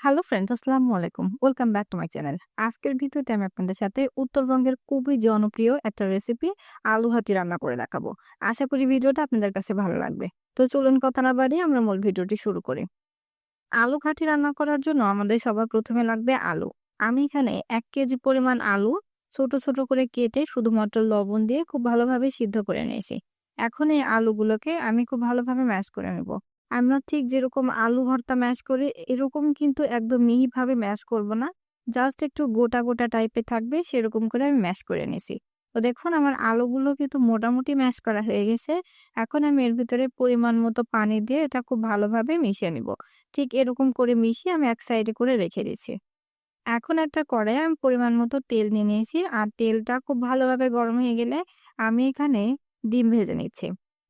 Hello friends আসসালামু আলাইকুম welcome back to my channel আজকের ভিডিওতে আমি আপনাদের সাথে উত্তরবঙ্গের খুবই জনপ্রিয় একটা রেসিপি আলু হাতি রান্না করে দেখাবো। আশা করি ভিডিওটা আপনাদের কাছে ভালো লাগবে। তো চলুন কথা না বাড়িয়ে আমরা মূল ভিডিওটি শুরু করি। আলু ঘাটি রান্না করার জন্য আমাদের সবার প্রথমে লাগবে আলু। আমি এখানে এক কেজি পরিমাণ আলু ছোট ছোট করে কেটে শুধুমাত্র লবণ দিয়ে খুব ভালোভাবে সিদ্ধ করে নিয়েছি। এখন এই আলুগুলোকে আমি খুব ভালোভাবে ম্যাশ করে নেব। আমরা ঠিক যেরকম আলু ভর্তা ম্যাশ করি, এরকম কিন্তু একদম মিহিভাবে ম্যাশ করব না। জাস্ট একটু গোটা গোটা টাইপের থাকবে, সেরকম করে আমি ম্যাশ করে নিয়েছি তো দেখুন, আমার আলুগুলো কিন্তু মোটামুটি ম্যাশ করা হয়ে গেছে। এখন আমি এর ভিতরে পরিমাণ মতো পানি দিয়ে এটা খুব ভালোভাবে মিশিয়ে নিব। ঠিক এরকম করে মিশিয়ে আমি এক সাইডে করে রেখে দিচ্ছি এখন একটা কড়াইয়ে আমি পরিমাণ মতো তেল নিয়ে নিয়েছি। আর তেলটা খুব ভালোভাবে গরম হয়ে গেলে আমি এখানে ডিম ভেজে নিচ্ছি।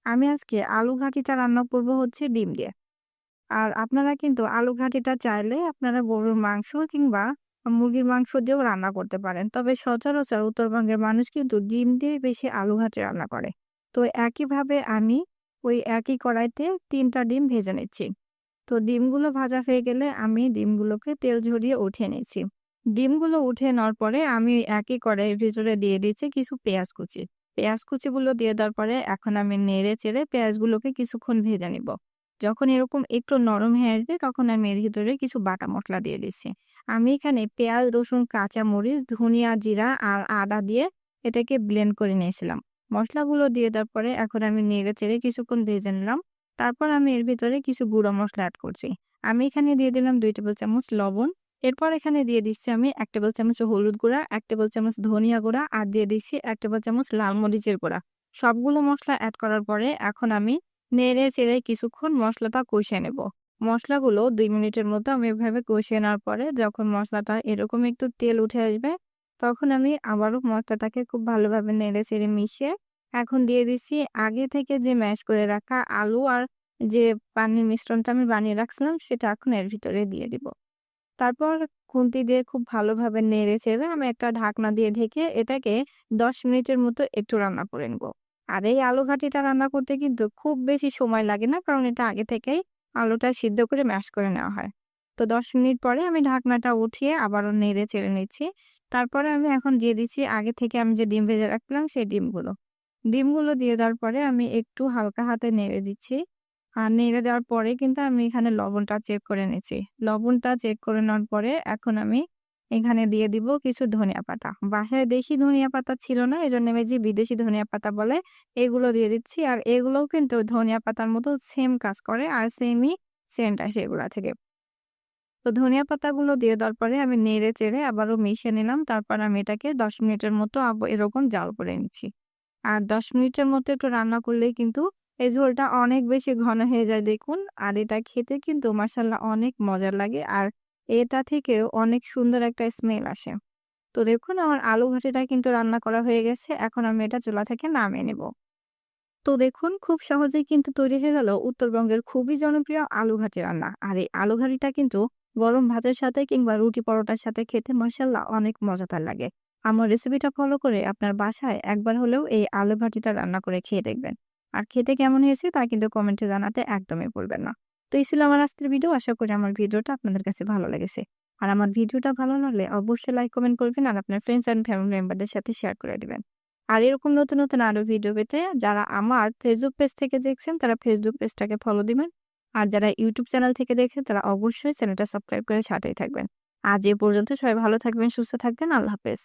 আমি আজকে আলু ঘাটিটা রান্না করব হচ্ছে ডিম দিয়ে। আর আপনারা কিন্তু আলু ঘাটিটা চাইলে আপনারা গরুর মাংস কিংবা মুরগির মাংস দিয়েও রান্না করতে পারেন। তবে সচরাচর উত্তরবঙ্গের মানুষ কিন্তু ডিম দিয়ে বেশি আলু ঘাটি রান্না করে। তো একইভাবে আমি ওই একই কড়াইতে তিনটা ডিম ভেজে নিচ্ছি। তো ডিমগুলো ভাজা হয়ে গেলে আমি ডিমগুলোকে তেল ঝরিয়ে উঠিয়ে নিচ্ছি। ডিমগুলো উঠে নেওয়ার পরে আমি একই কড়াইয়ের ভিতরে দিয়ে দিচ্ছি কিছু পেঁয়াজ কুচি। পেঁয়াজ কুচিগুলো দিয়ে দেওয়ার পরে এখন আমি নেড়ে চেড়ে পেঁয়াজগুলোকে কিছুক্ষণ ভেজে নিব। যখন এরকম একটু নরম হয়ে আসবে তখন আমি এর ভিতরে কিছু বাটা মশলা দিয়ে দিচ্ছি। আমি এখানে পেঁয়াজ, রসুন, কাঁচা মরিচ, ধনিয়া জিরা আর আদা দিয়ে এটাকে ব্লেন্ড করে নিয়েছিলাম। মশলাগুলো দিয়ে দেওয়ার পরে এখন আমি নেড়ে চেড়ে কিছুক্ষণ ভেজে নিলাম। তারপর আমি এর ভিতরে কিছু গুঁড়ো মশলা অ্যাড করছি। আমি এখানে দিয়ে দিলাম দুই টেবিল চামচ লবণ। এরপর এখানে দিয়ে দিচ্ছি আমি এক টেবিল চামচ হলুদ গুঁড়া, এক টেবিল চামচ ধনিয়া গুঁড়া আর দিয়ে দিচ্ছি এক টেবিল চামচ লাল মরিচের গুঁড়া। সবগুলো মশলা অ্যাড করার পরে এখন আমি নেড়ে চেড়ে কিছুক্ষণ মশলাটা কষিয়ে নেব। মশলাগুলো দুই মিনিটের মতো আমি এভাবে কষিয়ে নেওয়ার পরে যখন মশলাটা এরকম একটু তেল উঠে আসবে, তখন আমি আবারও মশলাটাকে খুব ভালোভাবে নেড়ে চেড়ে মিশিয়ে এখন দিয়ে দিচ্ছি আগে থেকে যে ম্যাশ করে রাখা আলু আর যে পানির মিশ্রণটা আমি বানিয়ে রাখছিলাম সেটা এখন এর ভিতরে দিয়ে দিব। তারপর খুন্তি দিয়ে খুব ভালোভাবে নেড়ে চেড়ে আমি একটা ঢাকনা দিয়ে ঢেকে এটাকে দশ মিনিটের মতো একটু রান্না করে নেব। আর এই আলু ঘাটিটা রান্না করতে কিন্তু খুব বেশি সময় লাগে না, কারণ এটা আগে থেকেই আলুটা সিদ্ধ করে ম্যাশ করে নেওয়া হয়। তো দশ মিনিট পরে আমি ঢাকনাটা উঠিয়ে আবারও নেড়ে চেড়ে নিচ্ছি। তারপরে আমি এখন দিয়ে দিচ্ছি, আগে থেকে আমি যে ডিম ভেজে রাখলাম সেই ডিমগুলো। ডিমগুলো দিয়ে দেওয়ার পরে আমি একটু হালকা হাতে নেড়ে দিচ্ছি। আর নেড়ে দেওয়ার পরে কিন্তু আমি এখানে লবণটা চেক করে নিচ্ছি। লবণটা চেক করে নেওয়ার পরে এখন আমি এখানে দিয়ে দিব কিছু ধনিয়া পাতা। বাসায় দেশি ধনিয়া পাতা ছিল না এই জন্য আমি যে বিদেশি ধনিয়া পাতা বলে, এগুলো দিয়ে দিচ্ছি। আর এগুলোও কিন্তু ধনিয়া পাতার মতো সেম কাজ করে, আর সেমই সেন্ট আসে এগুলা থেকে। তো ধনিয়া পাতাগুলো দিয়ে দেওয়ার পরে আমি নেড়ে চেড়ে আবারও মিশিয়ে নিলাম। তারপর আমি এটাকে দশ মিনিটের মতো এরকম জাল করে নিচ্ছি। আর দশ মিনিটের মতো একটু রান্না করলেই কিন্তু এই ঝোলটা অনেক বেশি ঘন হয়ে যায় দেখুন। আর এটা খেতে কিন্তু মাসাল্লাহ অনেক মজার লাগে। আর এটা থেকেও অনেক সুন্দর একটা স্মেল আসে। তো দেখুন, আমার আলু ভাটিটা কিন্তু রান্না করা হয়ে গেছে। এখন আমি এটা চুলা থেকে নামিয়ে নেব। তো দেখুন, খুব সহজেই কিন্তু তৈরি হয়ে গেল উত্তরবঙ্গের খুবই জনপ্রিয় আলু ঘাটি রান্না। আর এই আলু ঘাটিটা কিন্তু গরম ভাতের সাথে কিংবা রুটি পরোটার সাথে খেতে মশাল্লা অনেক মজাদার লাগে। আমার রেসিপিটা ফলো করে আপনার বাসায় একবার হলেও এই আলু ভাটিটা রান্না করে খেয়ে দেখবেন। আর খেতে কেমন হয়েছে তা কিন্তু কমেন্টে জানাতে একদমই ভুলবেন না। তো এই ছিল আমার আজকের ভিডিও আশা করি আমার ভিডিওটা আপনাদের কাছে ভালো লেগেছে। আর আমার ভিডিওটা ভালো লাগলে অবশ্যই লাইক কমেন্ট করবেন আর আপনার ফ্রেন্ডস অ্যান্ড ফ্যামিলি মেম্বারদের সাথে শেয়ার করে দিবেন। আর এরকম নতুন নতুন আরও ভিডিও পেতে যারা আমার ফেসবুক পেজ থেকে দেখছেন, তারা ফেসবুক পেজটাকে ফলো দিবেন। আর যারা ইউটিউব চ্যানেল থেকে দেখেন, তারা অবশ্যই চ্যানেলটা সাবস্ক্রাইব করে সাথেই থাকবেন। আজ এ পর্যন্ত সবাই ভালো থাকবেন, সুস্থ থাকবেন, আল্লাহ হাফেজ।